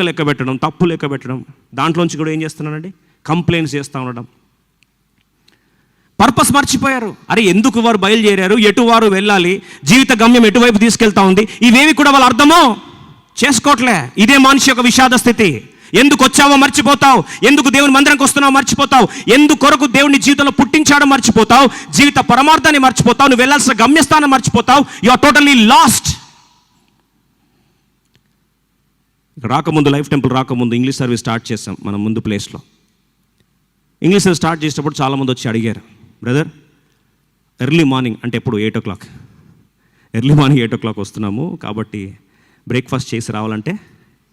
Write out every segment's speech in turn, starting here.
లెక్క లెక్క పెట్టడం తప్పు లెక్క పెట్టడం. దాంట్లోంచి కూడా ఏం చేస్తున్నానండి కంప్లైంట్స్ చేస్తూ ఉండడం. పర్పస్ మర్చిపోయారు. అరే ఎందుకు వారు బయలుదేరారు? ఎటు వారు వెళ్ళాలి? జీవిత గమ్యం ఎటువైపు తీసుకెళ్తా ఉంది? ఇవేవి కూడా వాళ్ళు అర్థమో? చేసుకోవట్లే ఇదే మనిషి యొక్క విషాద స్థితి. ఎందుకు వచ్చావో మర్చిపోతావు. ఎందుకు దేవుని మందిరంకి వస్తున్నావో మర్చిపోతావు. ఎందుకు కొరకు దేవుని జీవితంలో పుట్టించాడో మర్చిపోతావు. జీవిత పరమార్థాన్ని మర్చిపోతావు. నువ్వు వెళ్ళాల్సిన గమ్యస్థానం మర్చిపోతావు. యు ఆర్ టోటలీ లాస్ట్ రాకముందు లైఫ్ టెంపుల్ రాకముందు ఇంగ్లీష్ సర్వీస్ స్టార్ట్ చేసాం మన ముందు ప్లేస్లో. ఇంగ్లీష్ సర్వీస్ స్టార్ట్ చేసేటప్పుడు చాలామంది వచ్చి అడిగారు బ్రదర్ ఎర్లీ మార్నింగ్ అంటే ఎప్పుడు eight o'clock early morning eight o'clock వస్తున్నాము కాబట్టి బ్రేక్ఫాస్ట్ చేసి రావాలంటే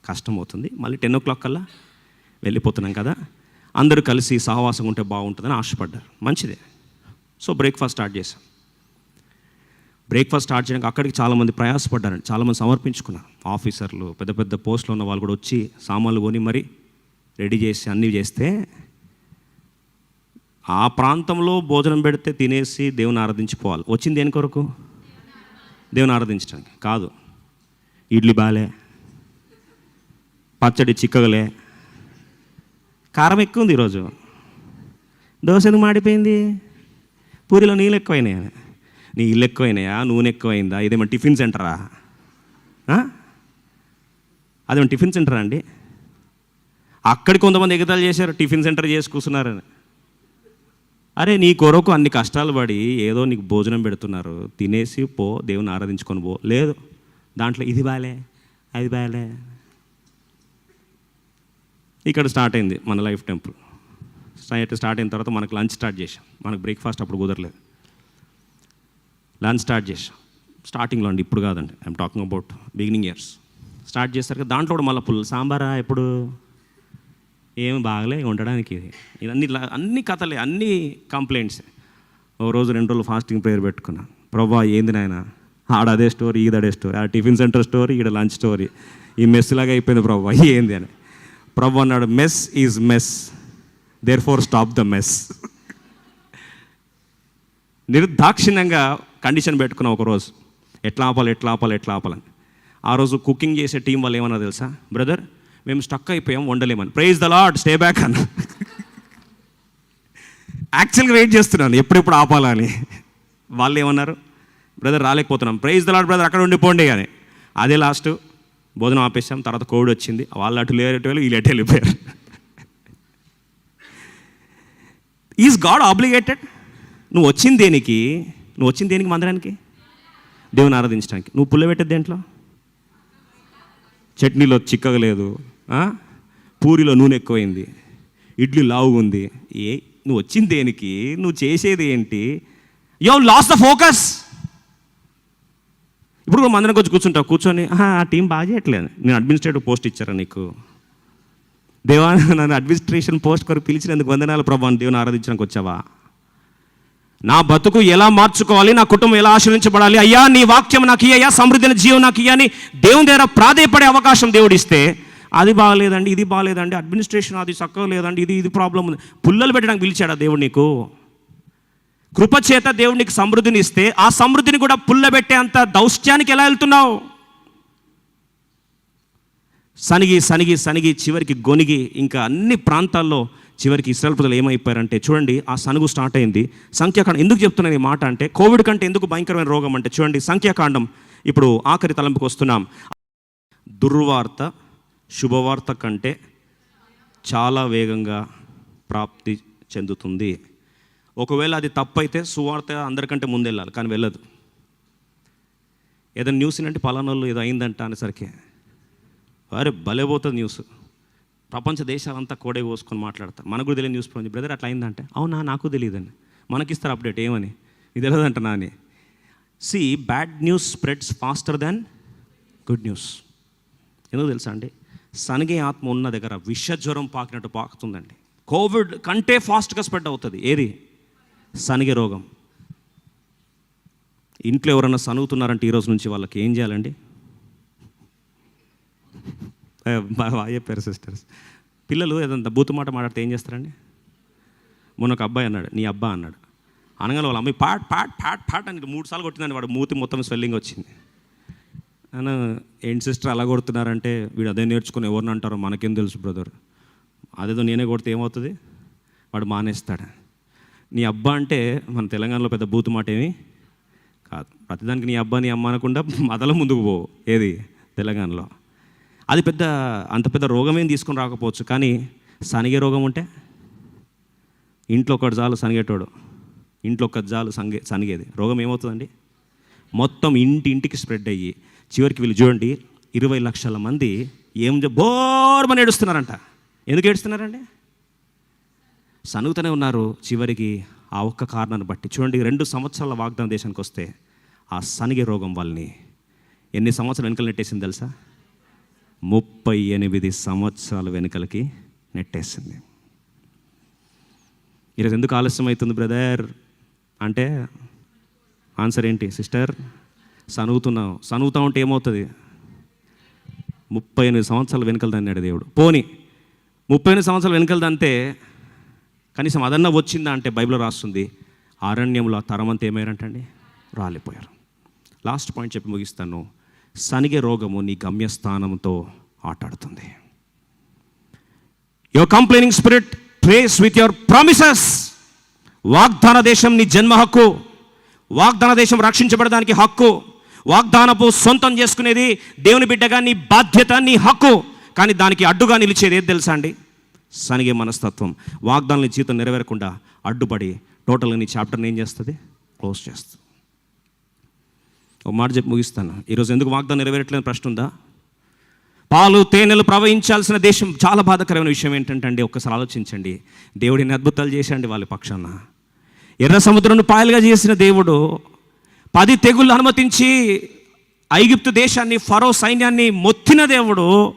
కష్టం అవుతుంది. మళ్ళీ టెన్ ఓ క్లాక్ కల్లా వెళ్ళిపోతున్నాం కదా. అందరూ కలిసి సహవాసం ఉంటే బాగుంటుందని ఆశపడ్డారు. మంచిదే. సో బ్రేక్ఫాస్ట్ స్టార్ట్ చేశాం. బ్రేక్ఫాస్ట్ స్టార్ట్ చేయడానికి అక్కడికి చాలామంది ప్రయాసపడ్డారు. చాలామంది సమర్పించుకున్నారు. ఆఫీసర్లు పెద్ద పెద్ద పోస్టులో ఉన్న వాళ్ళు కూడా వచ్చి సామాన్లు కొని మరి రెడీ చేసి అన్నీ చేస్తే ఆ ప్రాంతంలో భోజనం పెడితే తినేసి దేవుని ఆరాధించిపోవాలి. వచ్చింది దేని కొరకు? దేవుని ఆరాధించడానికి. కాదు. ఇడ్లీ బాలే. పచ్చడి చిక్కగలే. కారం ఎక్కువ ఉంది ఈరోజు. దోశ ఎందుకు మాడిపోయింది? పూరిలో నీళ్ళు ఎక్కువైనాయి నీళ్ళు ఎక్కువైనాయా? నూనె ఎక్కువైందా? ఇదేమో టిఫిన్ సెంటరా? అదేమో టిఫిన్ సెంటరా అండి? అక్కడికి కొంతమంది ఎగతాలు చేశారు టిఫిన్ సెంటర్ చేసి కూర్చున్నారని. అరే నీ కొరకు అన్ని కష్టాలు పడి ఏదో నీకు భోజనం పెడుతున్నారు. తినేసి పో దేవుని ఆరాధించుకొని పో. లేదు. దాంట్లో ఇది బాలే అది బాలే. ఇక్కడ స్టార్ట్ అయింది మన లైఫ్ టెంపుల్. స్టార్ట్ స్టార్ట్ అయిన తర్వాత మనకు లంచ్ స్టార్ట్ చేసాం మనకు బ్రేక్ఫాస్ట్ అప్పుడు కుదరలేదు. లంచ్ స్టార్ట్ చేసాం స్టార్టింగ్లో అండి ఇప్పుడు కాదండి. I'm talking about beginning years start చేస్తారు దాంట్లో కూడా మళ్ళీ పుల్ల సాంబారా ఎప్పుడు? ఏం బాగలే ఉండడానికి ఇది. ఇదన్నీ అన్ని కథలే అన్ని కంప్లైంట్స్ ఓ రోజు రెండు రోజులు ఫాస్టింగ్ ప్రేయర్ పెట్టుకున్నా. ప్రభా ఏంది నాయన? ఆడ అదే స్టోరీ ఈడ అదే స్టోరీ ఆ టిఫిన్ సెంటర్ స్టోరీ ఈడ లంచ్ స్టోరీ ఈ మెస్ లాగా అయిపోయింది ప్రభా ఏంది అని. ప్రభు అన్నాడు mess is mess there full stop the mess నిర్దాక్షిణ్యంగా కండిషన్ పెట్టుకున్నాం ఒకరోజు ఎట్లా ఆపాలి ఎట్లా ఆపాలి ఎట్లా ఆపాలని ఆ రోజు కుకింగ్ చేసే టీం వాళ్ళు ఏమన్నా తెలుసా? బ్రదర్ మేము స్టక్ అయిపోయాం వండలేమని. Praise the Lord stay back అన్న. యాక్చువల్గా వెయిట్ చేస్తున్నాను ఎప్పుడెప్పుడు ఆపాలని. వాళ్ళు ఏమన్నారు? బ్రదర్ రాలేకపోతున్నాం. ప్రైజ్ ద లాడ్ బ్రదర్ అక్కడ ఉండిపోండి కానీ అదే లాస్ట్ భోజనం ఆపేసాం తర్వాత కోవిడ్ వచ్చింది. వాళ్ళు అటు లేరేటోళ్ళు వీళ్ళు అటు వెళ్ళిపోయారు. ఈజ్ గాడ్ ఆబ్లిగేటెడ్ నువ్వు వచ్చింది దేనికి? నువ్వు వచ్చింది దేనికి మందిరానికి? దేవుని ఆరాధించడానికి. నువ్వు పుల్ల పెట్టేది దేంట్లో? చట్నీలో చిక్కగా లేదు. పూరిలో నూనె ఎక్కువైంది. ఇడ్లీ లావుగా ఉంది. ఏ నువ్వు వచ్చింది దేనికి? నువ్వు చేసేది ఏంటి? యో లాస్ ద ఫోకస్. ఇప్పుడు మందరం వచ్చి కూర్చుంటావు. కూర్చొని ఆ టీం బాగా చేయట్లేదు. నేను అడ్మినిస్ట్రేటివ్ పోస్ట్ ఇచ్చారా నీకు? దేవా నన్ను అడ్మినిస్ట్రేషన్ పోస్ట్ కొరకు పిలిచినందుకు వందనాలు ప్రభావం దేవుని ఆరాధించడానికి వచ్చావా? నా బతుకు ఎలా మార్చుకోవాలి? నా కుటుంబం ఎలా ఆశ్రయించబడాలి? అయ్యా నీ వాక్యం నాకు ఇయ్యా సమృద్ధిని జీవం నాకు ఇయ్యా అని దేవుని దగ్గర ప్రాధేయపడే అవకాశం దేవుడు ఇస్తే అది బాగలేదండి ఇది బాగలేదండి అడ్మినిస్ట్రేషన్ అది చక్కగా లేదండి ఇది ఇది ప్రాబ్లం ఉంది. పుల్లలు పెట్టడానికి పిలిచాడా దేవుడు నీకు? కృపచేత దేవుడు నీకు సమృద్ధిని ఇస్తే ఆ సమృద్ధిని కూడా పుల్లబెట్టే అంత దౌష్ట్యానికి ఎలా వెళ్తున్నావు? సనిగి సనిగి సనిగి చివరికి గొనిగి ఇంకా అన్ని ప్రాంతాల్లో చివరికి ఇస్రాయల్ ప్రజలు ఏమైపోయారంటే చూడండి ఆ సనుగు స్టార్ట్ అయింది. సంఖ్యాకాండం ఎందుకు చెప్తున్నాను ఈ మాట అంటే కోవిడ్ కంటే ఎందుకు భయంకరమైన రోగం అంటే చూడండి సంఖ్యాకాండం. ఇప్పుడు ఆఖరి తలంపుకు వస్తున్నాం. దుర్వార్త శుభవార్త కంటే చాలా వేగంగా ప్రాప్తి చెందుతుంది. ఒకవేళ అది తప్పైతే సువార్త అందరికంటే ముందు వెళ్ళాలి కానీ వెళ్ళదు. ఏదైనా న్యూస్ అంటే పలానోళ్ళు ఏదో అయిందంట అనేసరికి అరే పోతుంది న్యూస్. ప్రపంచ దేశాలంతా కోడే పోసుకొని మాట్లాడతారు. మనకు కూడా తెలియని న్యూస్ పోయింది బ్రదర్ అట్లా అయిందంటే. అవునా? నాకు తెలియదండి. మనకిస్తారు అప్డేట్. ఏమని? ఇది తెలియదంట నా అని see bad news spreads faster than good news. ఎందుకు తెలుసా అండి? సనిగే ఆత్మ ఉన్న దగ్గర విష జ్వరం పాకినట్టు పాకుతుందండి. కోవిడ్ కంటే ఫాస్ట్గా స్ప్రెడ్ అవుతుంది. ఏది? సనిగే రోగం. ఇంట్లో ఎవరైనా సనుగుతున్నారంటే ఈరోజు నుంచి వాళ్ళకి ఏం చేయాలండి? చెప్పారు సిస్టర్స్ పిల్లలు ఏదంతా బూతు మాట మాట్లాడితే ఏం చేస్తారండి? మొన్న ఒక అబ్బాయి అన్నాడు నీ అబ్బా అన్నాడు. అనగానే వాళ్ళ అమ్మాయి పాట్ పాట్ పాట్ పాట్ అని మూడు సార్లు కొట్టిందని వాడు. మూతి మొత్తం స్వెల్లింగ్ వచ్చింది. అన్న ఏంటి సిస్టర్ అలా కొడుతున్నారంటే వీడు అదే నేర్చుకుని ఎవరిని అంటారో మనకేం తెలుసు బ్రదర్ అదేదో నేనే కొడితే ఏమవుతుంది? వాడు మానేస్తాడు. నీ అబ్బా అంటే మన తెలంగాణలో పెద్ద బూతు మాట ఏమి కాదు. ప్రతిదానికి నీ అబ్బా నీ అమ్మ అనకుండా మదల ముందుకు పోవు ఏది? తెలంగాణలో. అది పెద్ద అంత పెద్ద రోగమేం తీసుకుని రాకపోవచ్చు. కానీ సనిగే రోగం ఉంటే ఇంట్లో ఒకటి చాలు సనిగేటోడు ఇంట్లో ఒకటి జాలు సంగే సనిగేది రోగం ఏమవుతుందండి? మొత్తం ఇంటి ఇంటికి స్ప్రెడ్ అయ్యి చివరికి వీళ్ళు చూడండి ఇరవై లక్షల మంది ఏం బోర్మని ఏడుస్తున్నారంట. ఎందుకు ఏడుస్తున్నారండి? సనుగుతూనే ఉన్నారు. చివరికి ఆ ఒక్క కారణాన్ని బట్టి. చూడండి రెండు సంవత్సరాల వాగ్దానం దేశానికి వస్తే ఆ సనిగే రోగం వాళ్ళని ఎన్ని సంవత్సరాలు వెనుకలు నెట్టేసింది తెలుసా? ముప్పై ఎనిమిది సంవత్సరాల వెనుకలకి నెట్టేసింది. ఈరోజు ఎందుకు ఆలస్యం అవుతుంది బ్రదర్? అంటే ఆన్సర్ ఏంటి సిస్టర్? సనుగుతున్నావు సనుగుతా ఉంటే ఏమవుతుంది? ముప్పై ఎనిమిది సంవత్సరాలు వెనుకలు అన్నాడు దేవుడు. పోని ముప్పై ఎనిమిది సంవత్సరాలు వెనుకలు దంతే కనీసం అదన్నా వచ్చిందా అంటే బైబిల్ రాస్తుంది అరణ్యంలో ఆ తరం అంతా ఏమయ్యారంటండి? రాలిపోయారు. లాస్ట్ పాయింట్ చెప్పి ముగిస్తాను. సనిగే రోగము నీ గమ్యస్థానంతో ఆటాడుతుంది. Your complaining spirit plays with your promises వాగ్దాన దేశం నీ జన్మ హక్కు. వాగ్దాన దేశం రక్షించబడడానికి హక్కు. వాగ్దానపు సొంతం చేసుకునేది దేవుని బిడ్డగా నీ బాధ్యత నీ హక్కు. కానీ దానికి అడ్డుగా నిలిచేది ఏది తెలుసా అండి? సనిగే మనస్తత్వం. వాగ్దానాల జీవితం నెరవేరకుండా అడ్డుపడి టోటల్గా నీ చాప్టర్ని ఏం చేస్తుంది? క్లోజ్ చేస్తుంది. ఒక మాట చెప్పి ముగిస్తాను. ఈరోజు ఎందుకు వాగ్దానం నెరవేరట్లేని ప్రశ్న ఉందా? పాలు తేనెలు ప్రవహించాల్సిన దేశం చాలా బాధకరమైన విషయం ఏంటంటే అండి ఒక్కసారి ఆలోచించండి. దేవుడిని అద్భుతాలు చేశాండి వాళ్ళ పక్షాన. ఎర్ర సముద్రంను పాయలుగా చేసిన దేవుడు పది తెగుళ్ళు అనుమతించి ఐగుప్తు దేశాన్ని ఫరో సైన్యాన్ని మొత్తిన దేవుడు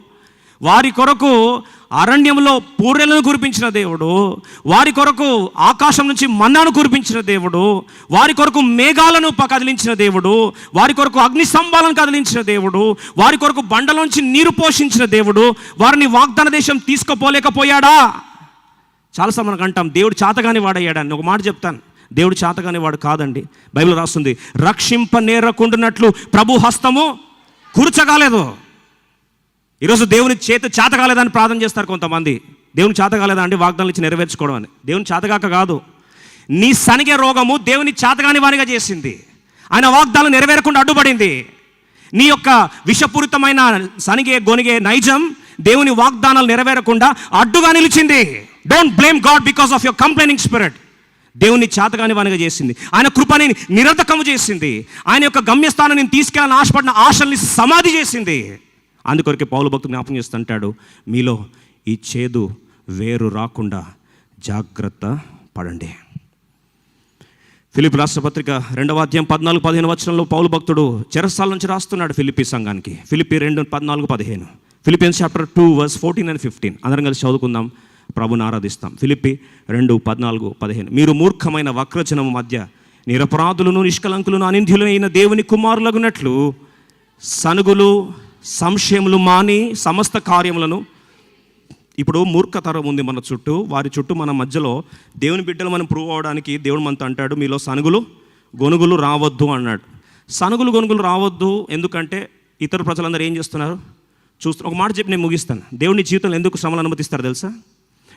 వారి కొరకు అరణ్యంలో పూర్రెలను కురిపించిన దేవుడు వారి కొరకు ఆకాశం నుంచి మన్నాను కురిపించిన దేవుడు వారి కొరకు మేఘాలను కదిలించిన దేవుడు వారి కొరకు అగ్ని స్తంభాలను కదిలించిన దేవుడు వారి కొరకు బండలోంచి నీరు పోషించిన దేవుడు వారిని వాగ్దాన దేశం తీసుకుపోలేకపోయాడా? చాలాసార్లు మనకు అంటాం దేవుడు చాతగాని వాడయ్యాడని ఒక మాట చెప్తాను దేవుడు చాతగాని వాడు కాదండి. బైబిల్ రాస్తుంది రక్షింప నేరకుండునట్లు ప్రభు హస్తము కూర్చగాలేదు. ఈరోజు దేవుని చేత చేత కాలేదని ప్రార్థన చేస్తారు కొంతమంది. దేవుని చేత కాలేదా అంటే వాగ్దానాలు ఇచ్చి నెరవేర్చుకోవడం అని. దేవుని చేతగాక కాదు. నీ సనిగే రోగము దేవుని చేతగాని వారిగా చేసింది. ఆయన వాగ్దానం నెరవేరకుండా అడ్డుపడింది. నీ యొక్క విషపూరితమైన సనిగే గొనిగే నైజం దేవుని వాగ్దానాలు నెరవేరకుండా అడ్డుగా నిలిచింది. Don't blame God because of your complaining spirit దేవుని చేతగాని వానిగా చేసింది. ఆయన కృపని నిరర్ధకము చేసింది. ఆయన యొక్క గమ్యస్థానాన్ని తీసుకెళ్ళని ఆశపడిన ఆశల్ని సమాధి చేసింది. అందుకొరకే పౌలు భక్తులు జ్ఞాపకం చేస్తుంటాడు మీలో ఈ చేదు వేరు రాకుండా జాగ్రత్త పడండి. ఫిలిప్ రాష్ట్ర పత్రిక రెండవ అధ్యాయం పద్నాలుగు పదిహేను వచనంలో పౌలు భక్తుడు చెరస్థాల నుంచి రాస్తున్నాడు ఫిలిపి సంఘానికి. ఫిలిపి రెండు పద్నాలుగు పదిహేను. Philippians chapter two verse fourteen and fifteen అందరం కలిసి చదువుకుందాం. ప్రభుని ఆరాధిస్తాం. ఫిలిపి రెండు పద్నాలుగు పదిహేను. మీరు మూర్ఖమైన వక్రజనము మధ్య నిరపరాధులను నిష్కలంకులను అనింధ్యులైన దేవుని కుమారులగునట్లు సనుగులు సంశయములు మాని సమస్త కార్యములను. ఇప్పుడు మూర్ఖతరం ఉంది మన చుట్టూ. వారి చుట్టూ మన మధ్యలో దేవుని బిడ్డలు మనం ప్రూవ్ అవడానికి దేవుడు మనతో అంటాడు మీలో సనుగులు గొనుగులు రావద్దు అన్నాడు. సనుగులు గొనుగులు రావద్దు ఎందుకంటే ఇతర ప్రజలందరూ ఏం చేస్తున్నారు? చూస్తూ ఒక మాట చెప్పి నేను ముగిస్తాను. దేవుని జీవితంలో ఎందుకు శ్రమలు అనుమతిస్తారు తెలుసా?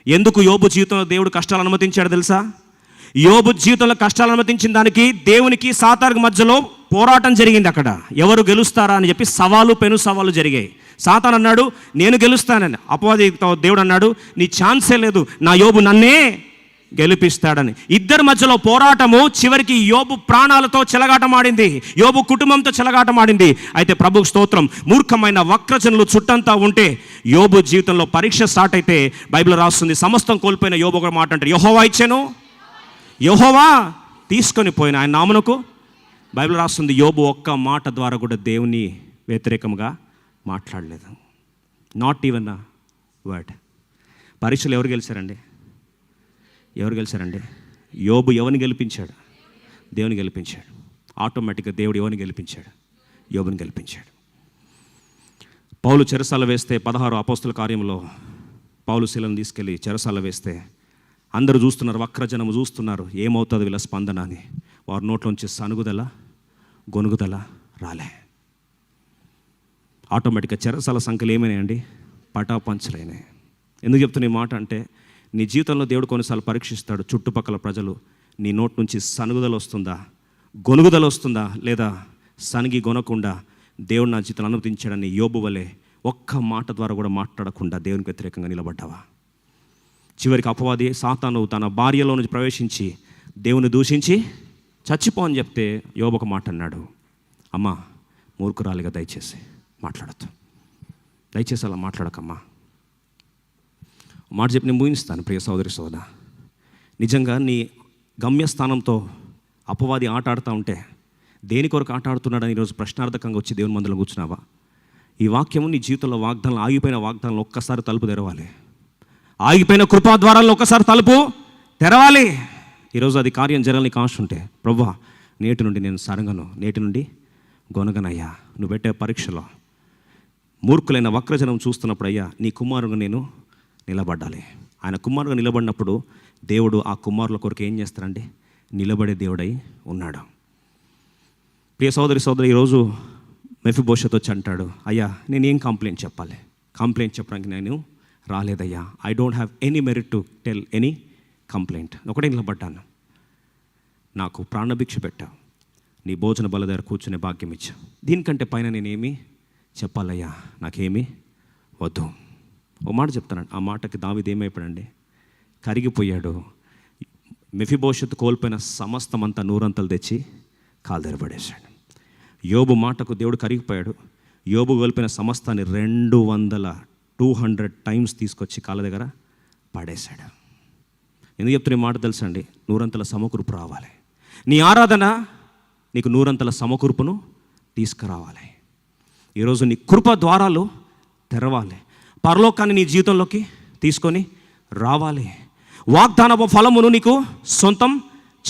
ఎందుకు యోబు జీవితంలో దేవుడు కష్టాలు అనుమతించాడు తెలుసా? యోబు జీవితంలో కష్టాలు అనుమతించిన దానికి దేవునికి సాతానికి మధ్యలో పోరాటం జరిగింది అక్కడ. ఎవరు గెలుస్తారా అని చెప్పి సవాలు పెను సవాలు జరిగాయి. సాతాన్ అన్నాడు నేను గెలుస్తానని. అపవాది దేవుడు అన్నాడు నీ ఛాన్సే లేదు. నా యోబు నన్నే గెలిపిస్తాడని. ఇద్దరి మధ్యలో పోరాటము చివరికి యోబు ప్రాణాలతో చెలగాటమాడింది. యోబు కుటుంబంతో చెలగాటమాడింది. అయితే ప్రభు స్తోత్రం మూర్ఖమైన వక్రజనులు చుట్టంతా ఉంటే యోబు జీవితంలో పరీక్ష స్టార్ట్ అయితే బైబిల్ రాస్తుంది. సమస్తం కోల్పోయిన యోబు ఒక మాట అంటే యహోవా ఇచ్చాను. యహోవా తీసుకొని పోయిన ఆయన నామనకు బైబిల్ రాస్తుంది యోబు ఒక్క మాట ద్వారా కూడా దేవుని వ్యతిరేకంగా మాట్లాడలేదు. నాట్ ఈవెన్ అ వర్డ్ పరీక్షలు ఎవరు గెలిచారండి? ఎవరు గెలిచారండి? యోబు ఎవరిని గెలిపించాడు? దేవుని గెలిపించాడు. ఆటోమేటిక్గా దేవుడు ఎవరిని గెలిపించాడు? యోబుని గెలిపించాడు. పౌలు చెరసాల వేస్తే పదహారు అపోస్తుల కార్యంలో పౌలు శిలను తీసుకెళ్ళి చెరసాల వేస్తే అందరూ చూస్తున్నారు వక్రజనము చూస్తున్నారు ఏమవుతుంది వీళ్ళ స్పందన అని. వారి నోట్లోంచి సనుగుదల గొనుగుదల రాలే. ఆటోమేటిక్గా చెరసాల సంఖ్యలు ఏమైనాయండి? పటాపంచలైనాయి ఎందుకు చెప్తున్న ఈ మాట అంటే నీ జీవితంలో దేవుడు కొన్నిసార్లు పరీక్షిస్తాడు చుట్టుపక్కల ప్రజలు. నీ నోటి నుంచి సనుగుదల వస్తుందా? గొనుగుదల వస్తుందా? లేదా సనిగి గొనకుండా దేవుడు నా జీవితం అనుమతించాడని యోబు వలె ఒక్క మాట ద్వారా కూడా మాట్లాడకుండా దేవునికి వ్యతిరేకంగా నిలబడ్డావా? చివరికి అపవాది సాతాను తన భార్యలో నుంచి ప్రవేశించి దేవుని దూషించి చచ్చిపో అని చెప్తే యోబు ఒక మాట అన్నాడు అమ్మా మూర్ఖురాలిగా దయచేసి మాట్లాడద్దు. దయచేసి అలా మాట్లాడకమ్మా. మాట చెప్పి నేను ముగిస్తాను ప్రియ సోదరి. సోద నిజంగా నీ గమ్యస్థానంతో అపవాది ఆట ఆడుతూ ఉంటే దేని కొరకు ఆట ఆడుతున్నాడని ఈరోజు ప్రశ్నార్థకంగా వచ్చి దేవుని మందులో కూర్చున్నావా? ఈ వాక్యము నీ జీవితంలో వాగ్దానం ఆగిపోయిన వాగ్దానాలు ఒక్కసారి తలుపు తెరవాలి. ఆగిపోయిన కృపా ద్వారాల్లో ఒక్కసారి తలుపు తెరవాలి. ఈరోజు అది కార్యం జరగని కాశ ఉంటే ప్రవ్వా నేటి నుండి నేను సరంగను నేటి నుండి గొనగనయ్యా. నువ్వు పెట్టే పరీక్షలో మూర్ఖులైన వక్రజనం చూస్తున్నప్పుడు అయ్యా నీ కుమారుగా నేను నిలబడాలి ఆయన కుమారుగా నిలబడినప్పుడు దేవుడు ఆ కుమారుల కొరకు ఏం చేస్తారండి? నిలబడే దేవుడై ఉన్నాడు. ప్రియ సోదరి సోదరి ఈరోజు మెఫిభోషత్ వచ్చి అంటాడు అయ్యా నేను ఏం కంప్లైంట్ చెప్పాలి? కంప్లైంట్ చెప్పడానికి నేను రాలేదయ్యా. I don't have any merit to tell any complaint. ఒకటే నిలబడ్డాను. నాకు ప్రాణభిక్ష పెట్టా. నీ భోజన బల దగ్గర కూర్చునే భాగ్యం ఇచ్చా. దీనికంటే పైన నేనేమి చెప్పాలయ్యా? నాకేమీ? వద్దు. ఓ మాట చెప్తాను ఆ మాటకి దావిది ఏమైపోయాడండి? కరిగిపోయాడు. మెఫిభవిష్యత్తు కోల్పోయిన సమస్తమంతా నూరంతలు తెచ్చి కాలుదెరబడేశాడు యోబు మాటకు దేవుడు కరిగిపోయాడు. యోబు కోల్పోయిన సమస్తాన్ని రెండు వందల టూ హండ్రెడ్ టైమ్స్ తీసుకొచ్చి కాళ్ళ దగ్గర పడేశాడు. ఎందుకు చెప్తున్న మాట మాట తెలుసండి? నూరంతల సమకూర్పు రావాలి. నీ ఆరాధన నీకు నూరంతల సమకూర్పును తీసుకురావాలి. ఈరోజు నీ కృప ద్వారాలు తెరవాలి. పరలోకాన్ని నీ జీవితంలోకి తీసుకొని రావాలి. వాగ్దానపు ఫలమును నీకు సొంతం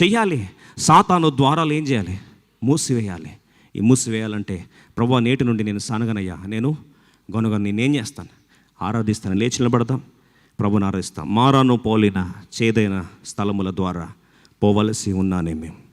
చెయ్యాలి. సాతాను ద్వారాలు ఏం చేయాలి? మూసివేయాలి. ఈ మూసివేయాలంటే ప్రభు నేటి నుండి నేను సనగనయ్యా. నేను గొనగ నేనేం చేస్తాను? ఆరాధిస్తాను. లేచి నిలబడతాం ప్రభునారిస్తాం. మారాను పోలిన చేదైన స్థలముల ద్వారా పోవలసి ఉన్నానే మేము